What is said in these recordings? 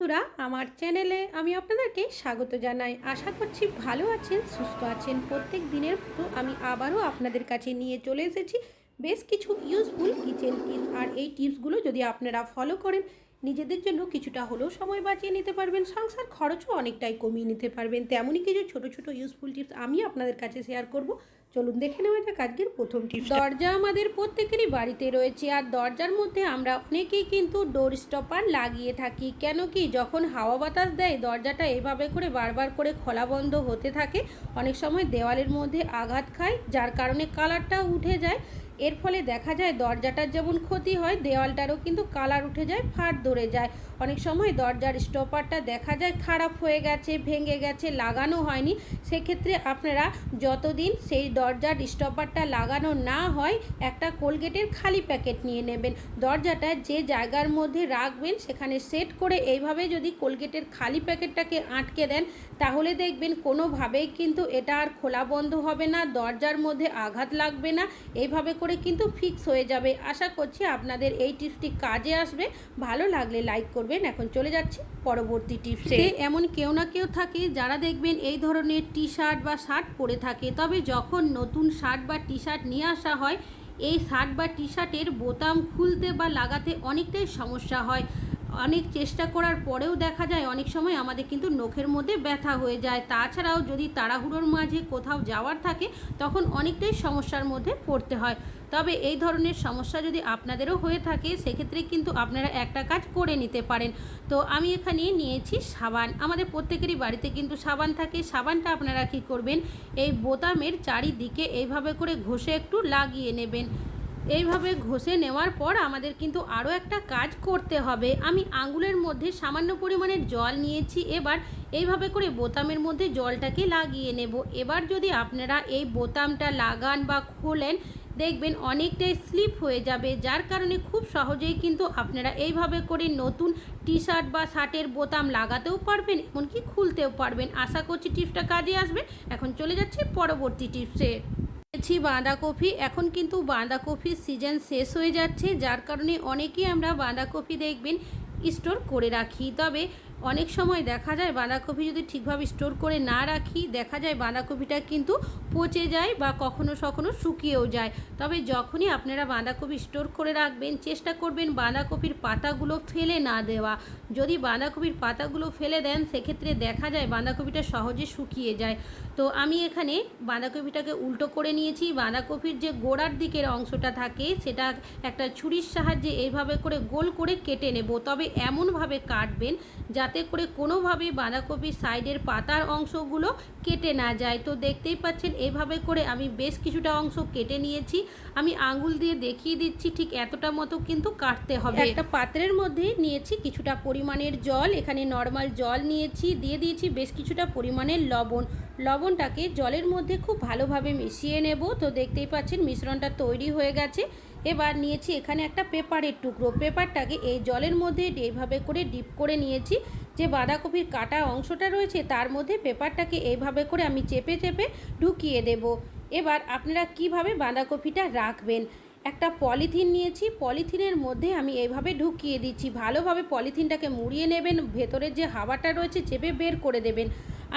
বন্ধুরা, আমার চ্যানেলে আমি আপনাদেরকে স্বাগত জানাই। আশা করছি ভালো আছেন, সুস্থ আছেন। প্রত্যেক দিনের মতো আমি আবারও আপনাদের কাছে নিয়ে চলে এসেছি বেশ কিছু ইউজফুল কিচেন টিপস আর এই টিপসগুলো যদি আপনারা ফলো করেন নিজেদের জন্য কিছুটা হলেও সময় বাঁচিয়ে নিতে পারবেন। সংসার খরচও অনেকটাই কমিয়ে নিতে পারবেন। তেমনই কিছু ছোট ছোট ইউজফুল টিপস আমি আপনাদের কাছে শেয়ার করব। চলুন দেখে নেওয়া যাক আজকের প্রথম টিপস দরজা আমাদের প্রত্যেকেরই বাড়িতে রয়েছে আর দরজার মধ্যে আমরা অনেকেই কিন্তু ডোর স্টপার লাগিয়ে থাকি। কেন কি যখন হাওয়া বাতাস দেয়, দরজাটা এভাবে করে বারবার করে খোলা বন্ধ হতে থাকে। অনেক সময় দেওয়ালের মধ্যে আঘাত খায়, যার কারণে কালারটা উঠে যায়। এর ফলে দেখা যায় দরজাটার যেমন ক্ষতি হয়, দেওয়ালটারও কিন্তু কালার উঠে যায় ফাট ধরে যায়। অনেক সময় দরজার স্টপারটা দেখা যায় খারাপ হয়ে গেছে, ভেঙে গেছে, লাগানো হয়নি। সেক্ষেত্রে আপনারা যতদিন সেই দরজার স্টপারটা লাগানো না হয়, একটা কোলগেটের খালি প্যাকেট নিয়ে নেবেন। দরজাটা যে জায়গার মধ্যে রাখবেন, সেখানে সেট করে এইভাবে যদি কোলগেটের খালি প্যাকেটটাকে আটকে দেন, তাহলে দেখবেন কোনোভাবেই কিন্তু এটা আর খোলা বন্ধ হবে না, দরজার মধ্যে আঘাত লাগবে না। এইভাবে করে কিন্তু ফিক্স হয়ে যাবে। আশা করছি আপনাদের এই টিপসটি কাজে আসবে। ভালো লাগলে লাইক করবেন। এখন চলে যাচ্ছি পরবর্তী টিপসে। এমন কেউ না কেউ থাকে যারা দেখবেন এই ধরনের টি শার্ট বা শার্ট পরে থাকে। তবে যখন নতুন শার্ট বা টি শার্ট নিয়ে আসা হয় এই শার্ট বা টি শার্টের বোতাম খুলতে বা লাগাতে অনেকটাই সমস্যা হয়। অনেক চেষ্টা করার পরেও দেখা যায় অনেক সময় আমাদের কিন্তু নখের মধ্যে ব্যথা হয়ে যায়। তাছাড়াও যদি তাড়াহুড়োর মাঝে কোথাও যাওয়ার থাকে তখন অনেকটাই সমস্যার মধ্যে পড়তে হয়। তবে এই ধরনের সমস্যা যদি আপনাদেরও হয়ে থাকে, সেক্ষেত্রে কিন্তু আপনারা একটা কাজ করে নিতে পারেন। তো আমি এখানে নিয়েছি সাবান। আমাদের প্রত্যেকেরই বাড়িতে কিন্তু সাবান থাকে। সাবানটা আপনারা কি করবেন, এই বোতামের চারিদিকে এইভাবে করে ঘষে একটু লাগিয়ে নেবেন। এইভাবে ঘষে নেওয়ার পর আমাদের কিন্তু আরও একটা কাজ করতে হবে। আমি আঙুলের মধ্যে সামান্য পরিমাণের জল নিয়েছি। এবার এইভাবে করে বোতামের মধ্যে জলটাকে লাগিয়ে নেব। এবার যদি আপনারা এই বোতামটা লাগান বা খোলেন দেখবেন অনেকটাই স্লিপ হয়ে যাবে, যার কারণে খুব সহজেই কিন্তু আপনারা এইভাবে করে নতুন টি শার্ট বা শার্টের বোতাম লাগাতেও পারবেন, এমনকি খুলতেও পারবেন। আশা করছি টিপসটা কাজে আসবে। এখন চলে যাচ্ছি পরবর্তী টিপসে। নিয়েছি বাঁধাকপি, এখন কিন্তু বাঁধাকপির সিজন শেষ হয়ে যাচ্ছে, যার কারণে অনেকেই আমরা বাঁধাকপি দেখবেন স্টোর করে রাখি। তবে অনেক সময় দেখা যায় বাঁধাকপি যদি ঠিকভাবে স্টোর করে না রাখি, দেখা যায় বাঁধাকপিটা কিন্তু পচে যায় বা কখনো কখনো শুকিয়েও যায়। তবে যখনই আপনারা বাঁধাকপি স্টোর করে রাখবেন, চেষ্টা করবেন বাঁধাকপির পাতাগুলো ফেলে না দেওয়া। যদি বাঁধাকপির পাতাগুলো ফেলে দেন, সেক্ষেত্রে দেখা যায় বাঁধাকপিটা সহজে শুকিয়ে যায়। তো আমি এখানে বাঁধাকপিটাকে উল্টো করে নিয়েছি। বাঁধাকপির যে গোড়ার দিকের অংশটা থাকে, সেটা একটা ছুরির সাহায্যে এইভাবে করে গোল করে কেটে নেব। তবে এমনভাবে কাটবেন যাতে করে কোনোভাবে বাঁধাকপির সাইডের পাতার অংশগুলো কেটে না যায়। তো দেখতেই পাচ্ছেন, এভাবে করে আমি বেশ কিছুটা অংশ কেটে নিয়েছি। আমি আঙুল দিয়ে দেখিয়ে দিচ্ছি ঠিক এতটা মতো কিন্তু কাটতে হবে। একটা পাত্রের মধ্যে নিয়েছি কিছুটা পরিমাণের জল, এখানে নর্মাল জল নিয়েছি, দিয়ে দিয়েছি বেশ কিছুটা পরিমাণের লবণ। লবণটাকে জলের মধ্যে খুব ভালোভাবে মিশিয়ে নেব। তো দেখতেই পাচ্ছেন মিশ্রণটা তৈরি হয়ে গেছে। এবার নিয়েছি এখানে একটা পেপারের টুকরো। পেপারটাকে এই জলের মধ্যে এইভাবে করে ডিপ করে নিয়েছি। যে বাঁধাকপির কাটা অংশটা রয়েছে তার মধ্যে পেপারটাকে এইভাবে করে আমি চেপে চেপে ঢুকিয়ে দেব। এবার আপনারা কীভাবে বাঁধাকপিটা রাখবেন? একটা পলিথিন নিয়েছি, পলিথিনের মধ্যে আমি এইভাবে ঢুকিয়ে দিচ্ছি। ভালোভাবে পলিথিনটাকে মুড়িয়ে নেবেন, ভেতরের যে হাওয়াটা রয়েছে চেপে বের করে দেবেন।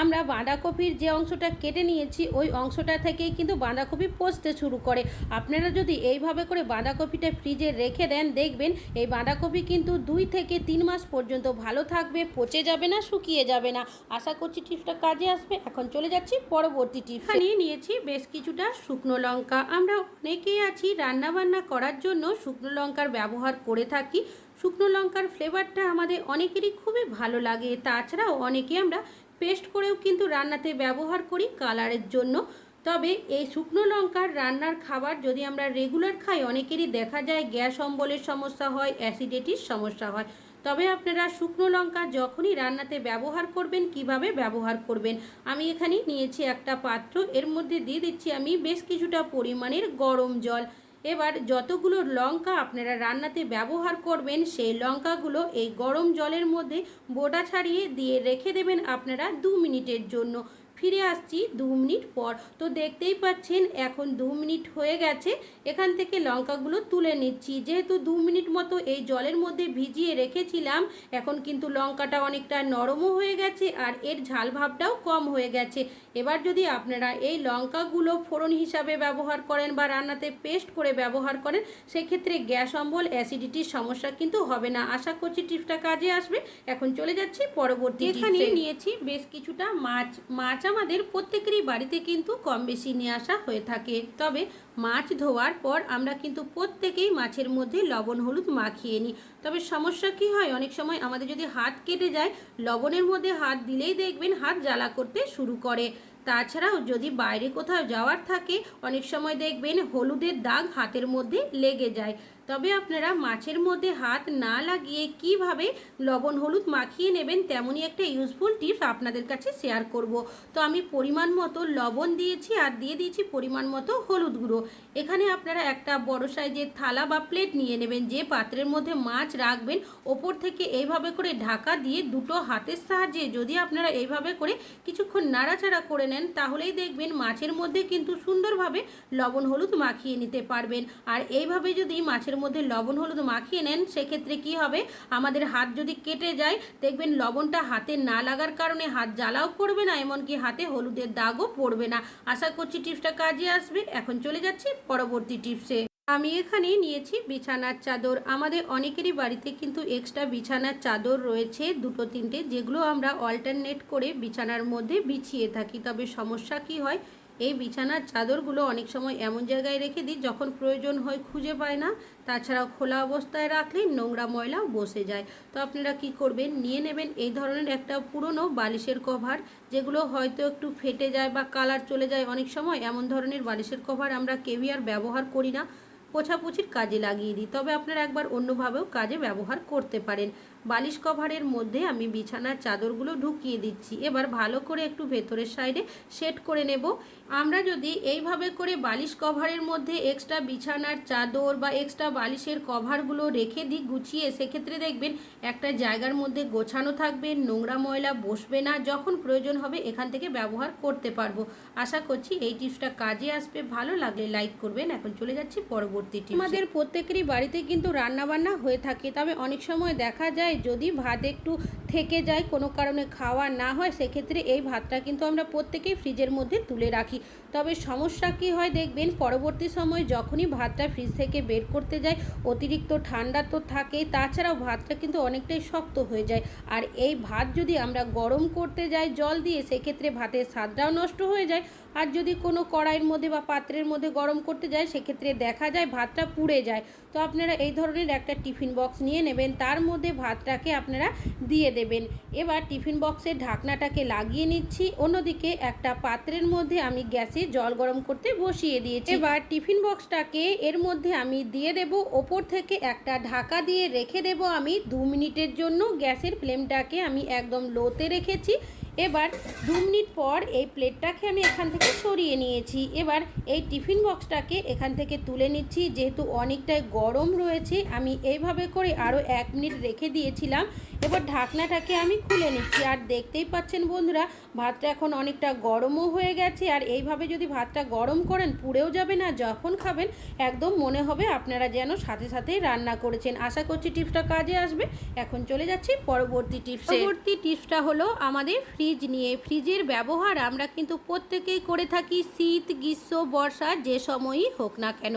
আমরা বাঁধাকপির যে অংশটা কেটে নিয়েছি, ওই অংশটা থেকেই কিন্তু বাঁধাকপি পচতে শুরু করে। আপনারা যদি এইভাবে করে বাঁধাকপিটা ফ্রিজে রেখে দেন, দেখবেন এই বাঁধাকপি কিন্তু দুই থেকে তিন মাস পর্যন্ত ভালো থাকবে, পচে যাবে না, শুকিয়ে যাবে না। আশা করছি টিপসটা কাজে আসবে। এখন চলে যাচ্ছি পরবর্তী টিপস। নিয়ে নিয়েছি বেশ কিছুটা শুকনো লঙ্কা। আমরা অনেকেই আছি রান্নাবান্না করার জন্য শুকনো লঙ্কার ব্যবহার করে থাকি। শুকনো লঙ্কার ফ্লেভারটা আমাদের অনেকেরই খুবই ভালো লাগে। তাছাড়াও অনেকে আমরা পেস্ট করেও কিন্তু রান্নাতে ব্যবহার করি কালারের জন্য। তবে এই শুকনো লঙ্কার রান্নার খাবার যদি আমরা রেগুলার খাই, অনেকেরই দেখা যায় গ্যাস অম্বলের সমস্যা হয়, অ্যাসিডিটির সমস্যা হয়। তবে আপনারা শুকনো লঙ্কা যখনই রান্নাতে ব্যবহার করবেন, কীভাবে ব্যবহার করবেন, আমি এখানে নিয়েছি একটা পাত্র। এর মধ্যে দিয়ে দিচ্ছি আমি বেশ কিছুটা পরিমাণের গরম জল। এবার যতগুলো লঙ্কা আপনারা রান্নাতে ব্যবহার করবেন, সেই লঙ্কাগুলো এই গরম জলের মধ্যে বোটা ছাড়িয়ে দিয়ে রেখে দেবেন আপনারা দু মিনিটের জন্য। ফিরে আসছি দু মিনিট পর। তো দেখতেই পাচ্ছেন এখন দু মিনিট হয়ে গেছে। এখান থেকে লঙ্কাগুলো তুলে নিচ্ছি। যেহেতু দু মিনিট মতো এই জলের মধ্যে ভিজিয়ে রেখেছিলাম এখন কিন্তু লঙ্কাটা অনেকটা নরমও হয়ে গেছে আর এর ঝাল ভাবটাও কম হয়ে গেছে। এবার যদি আপনারা এই লঙ্কাগুলো ফোড়ন হিসাবে ব্যবহার করেন বা রান্নাতে পেস্ট করে ব্যবহার করেন সেক্ষেত্রে গ্যাস অম্বল অ্যাসিডিটির সমস্যা কিন্তু হবে না। আশা করছি টিপসটা কাজে আসবে। এখন চলে যাচ্ছি পরবর্তী এখানে নিয়েছি বেশ কিছুটা মাছ মাছ আমাদের প্রত্যেকেরই বাড়িতে কিন্তু কম বেশি নিয়ে আসা হয়ে থাকে। তবে মাছ ধোয়ার পর আমরা কিন্তু প্রত্যেকেই মাছের মধ্যে লবণ, হলুদ মাখিয়ে নিই। তবে সমস্যা কি হয়? অনেক সময় আমাদের যদি হাত কেটে যায়, লবণের মধ্যে হাত দিলেই দেখবেন হাত জ্বালা করতে শুরু করে। তাছাড়াও যদি বাইরে কোথাও যাওয়ার থাকে, অনেক সময় দেখবেন হলুদের দাগ হাতের মধ্যে লেগে যায়। তবে আপনারা মাছের মধ্যে হাত না লাগিয়ে কীভাবে লবণ হলুদ মাখিয়ে নেবেন তেমনই একটা ইউজফুল টিপস আপনাদের কাছে শেয়ার করব। তো আমি পরিমাণ মতো লবণ দিয়েছি আর দিয়ে দিয়েছি পরিমাণ মতো হলুদ গুঁড়ো। এখানে আপনারা একটা বড় সাইজের থালা বা প্লেট নিয়ে নেবেন, যে পাত্রের মধ্যে মাছ রাখবেন, ওপর থেকে এইভাবে করে ঢাকা দিয়ে দুটো হাতের সাহায্যে যদি আপনারা এইভাবে করে কিছুক্ষণ নাড়াচাড়া করে নেন, তাহলেই দেখবেন মাছের মধ্যে কিন্তু সুন্দরভাবে লবণ হলুদ মাখিয়ে নিতে পারবেন। আর এইভাবে যদি মাছের মধ্যে লবণ হলুদ মাখিয়ে নেন, সেক্ষেত্রে কি হবে? আমাদের হাত যদি কেটে যায়, দেখবেন লবণটা হাতে না লাগার কারণে হাত জ্বালাও পড়বে না, এমনকি হাতে হলুদের দাগও পড়বে না। আশা করছি টিপসটা কাজে আসবে। এখন চলে যাচ্ছি পরবর্তী টিপসে। আমি এখানে নিয়েছি বিছানার চাদর। আমাদের অনেকেরই বাড়িতে কিন্তু এক্সট্রা বিছানার চাদর রয়েছে, দুটো তিনটে, যেগুলো আমরা অল্টারনেট করে বিছানার মধ্যে বিছিয়ে থাকি। তবে সমস্যা কি হয়? এই বিছানার চাদরগুলো অনেক সময় এমন জায়গায় রেখে দিই যখন প্রয়োজন হয় খুঁজে পায় না। তাছাড়াও খোলা অবস্থায় রাখলে নোংরা ময়লা বসে যায়। তো আপনারা কি করবেন? নিয়ে নেবেন এই ধরনের একটা পুরনো বালিশের কভার, যেগুলো হয়তো একটু ফেটে যায় বা কালার চলে যায়। অনেক সময় এমন ধরনের বালিশের কভার আমরা কেভিয়ার ব্যবহার করি না। পোছাপুছির কাজে লাগিয়ে দিই। তবে আপনারা একবার অন্যভাবেও কাজে ব্যবহার করতে পারেন। বালিশ কভারের মধ্যে আমি বিছানার চাদরগুলো ঢুকিয়ে দিচ্ছি। এবার ভালো করে একটু ভেতরের সাইডে সেট করে নেব। আমরা যদি এইভাবে করে বালিশ কভারের মধ্যে এক্সট্রা বিছানার চাদর বা এক্সট্রা বালিশের কভারগুলো রেখে দিই গুছিয়ে, সেক্ষেত্রে দেখবেন একটা জায়গার মধ্যে গোছানো থাকবে, নোংরা ময়লা বসবে না। যখন প্রয়োজন হবে এখান থেকে ব্যবহার করতে পারব। আশা করছি এই টিপসটা কাজে আসবে। ভালো লাগলে লাইক করবেন। এখন চলে যাচ্ছি পরবর্তী টিপস আমাদের প্রত্যেকেরই বাড়িতে কিন্তু রান্নাবান্না হয়ে থাকে, তবে অনেক সময় দেখা যায় যদি ভাত একটু থেকে যায়, কোনো কারণে খাওয়া না হয়, সেক্ষেত্রে এই ভাতটা কিন্তু আমরা প্রত্যেকেই ফ্রিজের মধ্যে তুলে রাখি। তবে সমস্যা কি হয় দেখবেন, পরবর্তী সময় যখনই ভাতটা ফ্রিজ থেকে বের করতে যায় অতিরিক্ত ঠান্ডা তো থাকেই তাছাড়াও ভাতটা কিন্তু অনেকটাই শক্ত হয়ে যায়। আর এই ভাত যদি আমরা গরম করতে যাই জল দিয়ে, সেক্ষেত্রে ভাতের স্বাদটাও নষ্ট হয়ে যায়। আর যদি কোনো কড়াইয়ের মধ্যে বা পাত্রের মধ্যে গরম করতে যায় সেক্ষেত্রে দেখা যায় ভাতটা পুড়ে যায়। তো আপনারা এই ধরনের একটা টিফিন বক্স নিয়ে নেবেন, তার মধ্যে ভাতটাকে আপনারা দিয়ে দেবেন। এবার টিফিন বক্সের ঢাকনাটাকে লাগিয়ে নিচ্ছি, অন্যদিকে একটা পাত্রের মধ্যে আমি গ্যাসে জল গরম করতে বসিয়ে দিয়েছি। এবার টিফিন বক্সটাকে এর মধ্যে আমি দিয়ে দেব। ওপর থেকে একটা ঢাকা দিয়ে রেখে দেব আমি। দু মিনিটের জন্য গ্যাসের ফ্লেমটাকে আমি একদম লোতে রেখেছি। এবার দু মিনিট পর এই প্লেটটাকে আমি এখান থেকে সরিয়ে নিয়েছি। এবার এই টিফিন বক্সটাকে এখান থেকে তুলে নিচ্ছি। যেহেতু অনেকটাই গরম রয়েছে, আমি এইভাবে করে আরও এক মিনিট রেখে দিয়েছিলাম। এবার ঢাকনাটাকে আমি খুলে নিচ্ছি। আর দেখতেই পাচ্ছেন বন্ধুরা, ভাতটা এখন অনেকটা গরমও হয়ে গেছে। আর এইভাবে যদি ভাতটা গরম করেন, পুড়েও যাবে না, যখন খাবেন, একদম মনে হবে আপনারা যেন সাথে সাথেই রান্না করেছেন। আশা করছি টিপসটা কাজে আসবে। এখন চলে যাচ্ছি পরবর্তী টিপস। পরবর্তী টিপসটা হলো আমাদের ফ্রিজ নিয়ে, ফ্রিজের ব্যবহার আমরা কিন্তু প্রত্যেকেই করে থাকি, শীত, গ্রীষ্ম, বর্ষা, যে সময়ই হোক না কেন।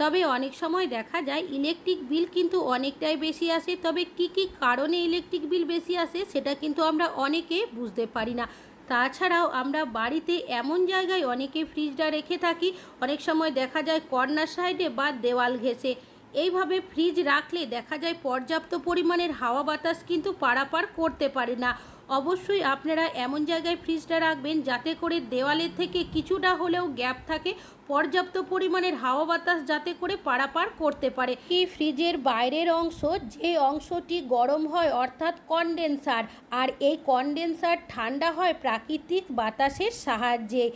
তবে অনেক সময় দেখা যায় ইলেকট্রিক বিল কিন্তু অনেকটাই বেশি আসে। তবে কি কি কারণে ইলেকট্রিক বিল বেশি আসে সেটা কিন্তু আমরা অনেকে বুঝতে পারি না। তাছাড়াও আমরা বাড়িতে এমন জায়গায় অনেকে ফ্রিজটা রেখে থাকি, অনেক সময় দেখা যায় কর্নার সাইডে বা দেওয়াল ঘেঁষে। এইভাবে ফ্রিজ রাখলে দেখা যায় পর্যাপ্ত পরিমাণের হাওয়া বাতাস কিন্তু পারাপার করতে পারে না। অবশ্যই আপনারা এমন জায়গায় ফ্রিজটা রাখবেন যাতে করে দেওয়ালের থেকে কিছুটা হলেও গ্যাপ থাকে, পর্যাপ্ত পরিমাণের হাওয়া বাতাস যাতে করে পারাপার করতে পারে। এই ফ্রিজের বাইরের অংশ যে অংশটি গরম হয় অর্থাৎ কনডেন্সার আর এই কনডেন্সার ঠান্ডা হয় প্রাকৃতিক বাতাসের সাহায্যে।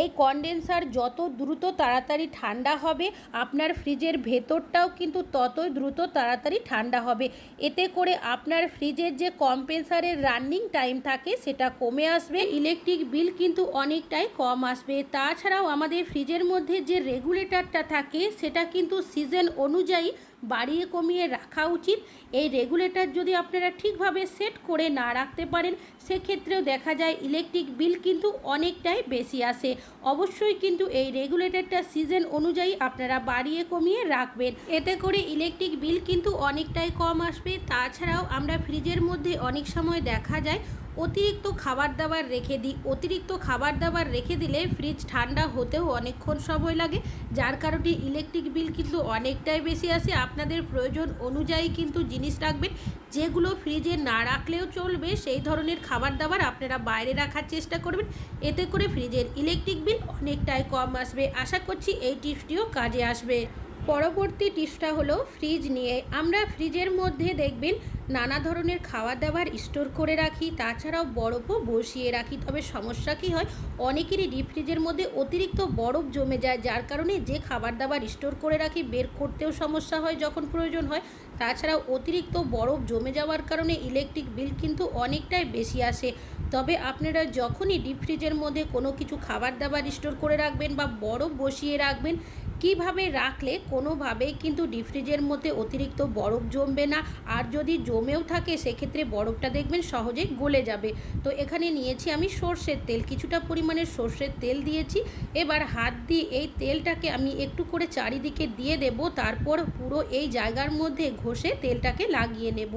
এই কন্ডেন্সার যত দ্রুত তাড়াতাড়ি ঠান্ডা হবে, আপনার ফ্রিজের ভেতরটাও কিন্তু ততই দ্রুত তাড়াতাড়ি ঠান্ডা হবে। এতে করে আপনার ফ্রিজের যে কম্প্রেসারের রানিং টাইম থাকে, সেটা কমে আসবে। ইলেকট্রিক বিল কিন্তু অনেকটাই কম আসবে। তাছাড়াও আমাদের ফ্রিজের মধ্যে যে রেগুলেটরটা থাকে, সেটা কিন্তু সিজন অনুযায়ী বাড়িয়ে কমিয়ে রাখা উচিত। এই রেগুলেটর যদি আপনারা ঠিকভাবে সেট করে না রাখতে পারেন, সেক্ষেত্রেও দেখা যায় ইলেকট্রিক বিল কিন্তু অনেকটাই বেশি আসে। অবশ্যই কিন্তু এই রেগুলেটরটা সিজন অনুযায়ী আপনারা বাড়িয়ে কমিয়ে রাখবেন। এতে করে ইলেকট্রিক বিল কিন্তু অনেকটাই কম আসবে। তাছাড়াও আমরা ফ্রিজের মধ্যে অনেক সময় দেখা যায়, অতিরিক্ত খাবার দাবার রেখে দিই। অতিরিক্ত খাবার দাবার রেখে দিলে ফ্রিজ ঠান্ডা হতেও অনেকক্ষণ সময় লাগে, যার কারণে ইলেকট্রিক বিল কিন্তু অনেকটাই বেশি আসে। আপনাদের প্রয়োজন অনুযায়ী কিন্তু জিনিস রাখবেন। যেগুলো ফ্রিজে না রাখলেও চলবে, সেই ধরনের খাবার দাবার আপনারা বাইরে রাখার চেষ্টা করবেন। এতে করে ফ্রিজের ইলেকট্রিক বিল অনেকটাই কম আসবে। আশা করছি এই টিপসটিও কাজে আসবে। পরবর্তী টিপসটা হলো ফ্রিজ নিয়ে আমরা ফ্রিজের মধ্যে দেখবেন নানা ধরনের খাবার দাবার স্টোর করে রাখি, তাছাড়াও বরফও বসিয়ে রাখি। তবে সমস্যা কী হয়? অনেকেরই ডিপ ফ্রিজের মধ্যে অতিরিক্ত বরফ জমে যায়, যার কারণে যে খাবার দাবার স্টোর করে রাখি বের করতেও সমস্যা হয় যখন প্রয়োজন হয়। তাছাড়াও অতিরিক্ত বরফ জমে যাওয়ার কারণে ইলেকট্রিক বিল কিন্তু অনেকটাই বেশি আসে। তবে আপনারা যখনই ডিপ ফ্রিজের মধ্যে কোনো কিছু খাবার দাবার স্টোর করে রাখবেন বা বরফ বসিয়ে রাখবেন কীভাবে রাখলে কোনোভাবেই কিন্তু ডিপ ফ্রিজের মধ্যে অতিরিক্ত বরফ জমবে না। আর যদি জমেও থাকে, সেক্ষেত্রে বরফটা দেখবেন সহজেই গলে যাবে। তো এখানে নিয়েছি আমি সর্ষের তেল। কিছুটা পরিমাণের সর্ষের তেল দিয়েছি। এবার হাত দিয়ে এই তেলটাকে আমি একটু করে চারিদিকে দিয়ে দেব। তারপর পুরো এই জায়গার মধ্যে ঘষে তেলটাকে লাগিয়ে নেব।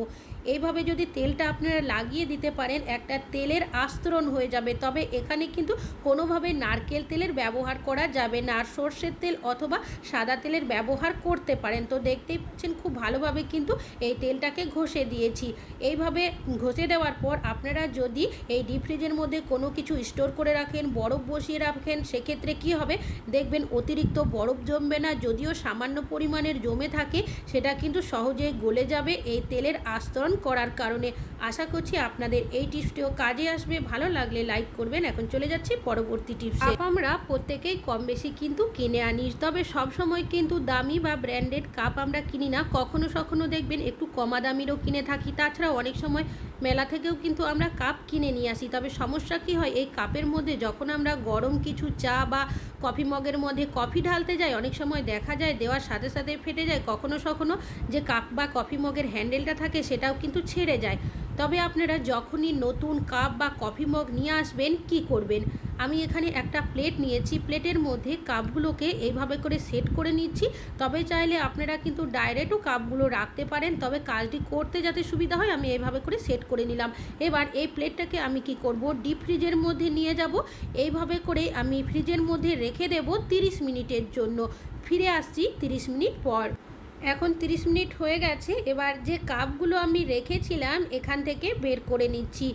এইভাবে যদি তেলটা আপনারা লাগিয়ে দিতে পারেন, একটা তেলের আস্তরণ হয়ে যাবে। তবে এখানে কিন্তু কোনোভাবে নারকেল তেলের ব্যবহার করা যাবে না। আর সর্ষের তেল অথবা সাদা তেলের ব্যবহার করতে পারেন। তো দেখতেই পাচ্ছেন, খুব ভালোভাবে কিন্তু এই তেলটাকে ঘষে দিয়েছি। এইভাবে ঘষে দেওয়ার পর আপনারা যদি এই ডিপ ফ্রিজের মধ্যে কোনো কিছু স্টোর করে রাখেন, বরফ বসিয়ে রাখেন, সেক্ষেত্রে কি হবে? দেখবেন অতিরিক্ত বরফ জমবে না। যদিও সামান্য পরিমাণের জমে থাকে, সেটা কিন্তু সহজেই গলে যাবে। এই তেলের আস্তরণ করার কারণে আশা করছি আপনাদের এই টিপসটিও কাজে আসবে। ভালো লাগলে লাইক করবেন। এখন চলে যাচ্ছি পরবর্তী টিপসে। আমরা প্রত্যেকেই কম বেশি কিন্তু কিনে আনি, তবে সবসময় কিন্তু দামি বা ব্র্যান্ডেড কাপ আমরা কিনি না। কখনো সখনো দেখবেন একটু কমা দামিরও কিনে থাকি। তাছাড়া অনেক সময় মেলা থেকেও কিন্তু আমরা কাপ কিনে নিয়ে আসি। তবে সমস্যা কি হয়? এই কাপের মধ্যে যখন আমরা গরম কিছু চা বা কফি মগের মধ্যে কফি ঢালতে যাই, অনেক সময় দেখা যায় দেওয়ার সাথে সাথে ফেটে যায়। কখনো কখনো যে কাপ বা কফি মগের হ্যান্ডেলটা থাকে, সেটাও কিন্তু ছেড়ে যায়। তবে আপনারা যখনই নতুন কাপ বা কফি মগ নিয়ে আসবেন, কি করবেন? আমি এখানে একটা প্লেট নিয়েছি। প্লেটের মধ্যে কাপগুলোকে এইভাবে করে সেট করে নিচ্ছি। তবে চাইলে আপনারা কিন্তু ডাইরেক্টও কাপগুলো রাখতে পারেন। তবে কাজটি করতে যাতে সুবিধা হয়, আমি এইভাবে করে সেট করে নিলাম। এবার এই প্লেটটাকে আমি কি করব? ডিপ ফ্রিজের মধ্যে নিয়ে যাব। এইভাবে করে আমি ফ্রিজের মধ্যে রেখে দেব 30 মিনিটের জন্য। ফিরে আসছি 30 মিনিট পর। এখন 30 মিনিট হয়ে গেছে। এবার যে কাপগুলো আমি রেখেছিলাম, এখান থেকে বের করে নিচ্ছি।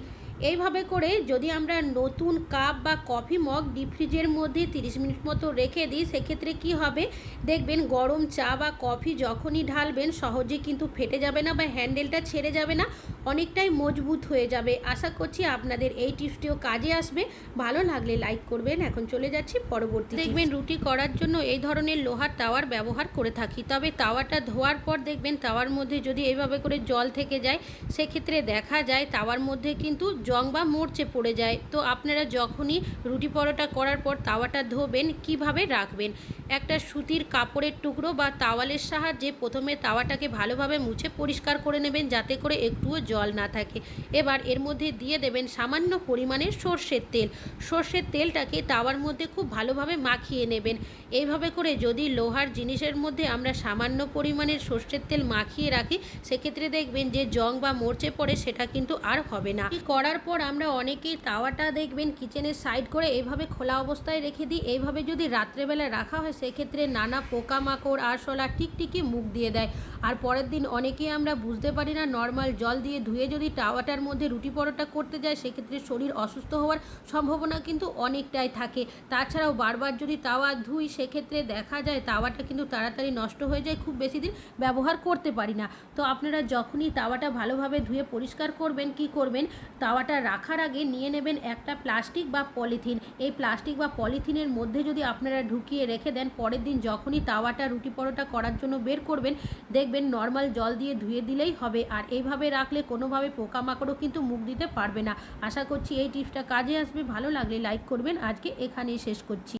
এইভাবে করে যদি আমরা নতুন কাপ বা কফি মগ ডিপ ফ্রিজের মধ্যে 30 মিনিট মতো রেখে দিই, সেক্ষেত্রে কি হবে? দেখবেন গরম চা বা কফি যখনই ঢালবেন, সহজে কিন্তু ফেটে যাবে না বা হ্যান্ডেলটা ছেড়ে যাবে না। অনেকটাই মজবুত হয়ে যাবে। আশা করছি আপনাদের এই টিপসটিও কাজে আসবে। ভালো লাগলে লাইক করবেন। এখন চলে যাচ্ছি পরবর্তী দেখবেন রুটি করার জন্য এই ধরনের লোহার তাওয়ার ব্যবহার করে থাকি। তবে তাওয়াটা ধোয়ার পর দেখবেন তাওয়ার মধ্যে যদি এইভাবে করে জল থেকে যায়, সেক্ষেত্রে দেখা যায় তাওয়ার মধ্যে কিন্তু জং বা মরচে পড়ে যায়। তো আপনারা যখনই রুটি পরোটা করার পর তাওয়াটা ধোবেন, কীভাবে রাখবেন? একটা সুতির কাপড়ের টুকরো বা তাওয়ালের সাহায্যে প্রথমে তাওয়াটাকে ভালোভাবে মুছে পরিষ্কার করে নেবেন, যাতে করে একটুও জল না থাকে। এবার এর মধ্যে দিয়ে দেবেন সামান্য পরিমাণের সর্ষের তেল। সর্ষের তেলটাকে তাওয়ার মধ্যে খুব ভালোভাবে মাখিয়ে নেবেন। এইভাবে করে যদি লোহার জিনিসের মধ্যে আমরা সামান্য পরিমাণের সর্ষের তেল মাখিয়ে রাখি, সেক্ষেত্রে দেখবেন যে জং বা মরচে পড়ে সেটা কিন্তু আর হবে না। করার পর আমরা অনেকেই তাওয়াটা দেখবেন কিচেনের সাইড করে এইভাবে খোলা অবস্থায় রেখে দিই। এইভাবে যদি রাত্রেবেলা রাখা হয়, সেক্ষেত্রে নানা পোকামাকড়, আরশোলা, টিকটিকি মুখ দিয়ে দেয়। আর পরের দিন অনেকেই আমরা বুঝতে পারি না, নর্মাল জল দিয়ে ধুয়ে যদি তাওয়াটার মধ্যে রুটি পরোটা করতে যায়, সেক্ষেত্রে শরীর অসুস্থ হওয়ার সম্ভাবনা কিন্তু অনেকটাই থাকে। তাছাড়াও বারবার যদি তাওয়া ধুই, সেক্ষেত্রে দেখা যায় তাওয়াটা কিন্তু তাড়াতাড়ি নষ্ট হয়ে যায়, খুব বেশি দিন ব্যবহার করতে পারি না। তো আপনারা যখনই তাওয়াটা ভালোভাবে ধুয়ে পরিষ্কার করবেন, কি করবেন? তাওয়াটা রাখার আগে নিয়ে নেবেন একটা প্লাস্টিক বা পলিথিন। এই প্লাস্টিক বা পলিথিনের মধ্যে যদি আপনারা ঢুকিয়ে রেখে দেন, পরের দিন যখনই তাওয়াটা, রুটি পরোটা করার জন্য বের করবেন দেখবেন নর্মাল জল দিয়ে ধুয়ে দিলেই হবে। আর এইভাবে রাখলে কোনোভাবে পোকামাকড়ও কিন্তু মুখ দিতে পারবে না। আশা করছি এই টিপসটা কাজে আসবে। ভালো লাগলে লাইক করবেন। আজকে এখানেই শেষ করছি।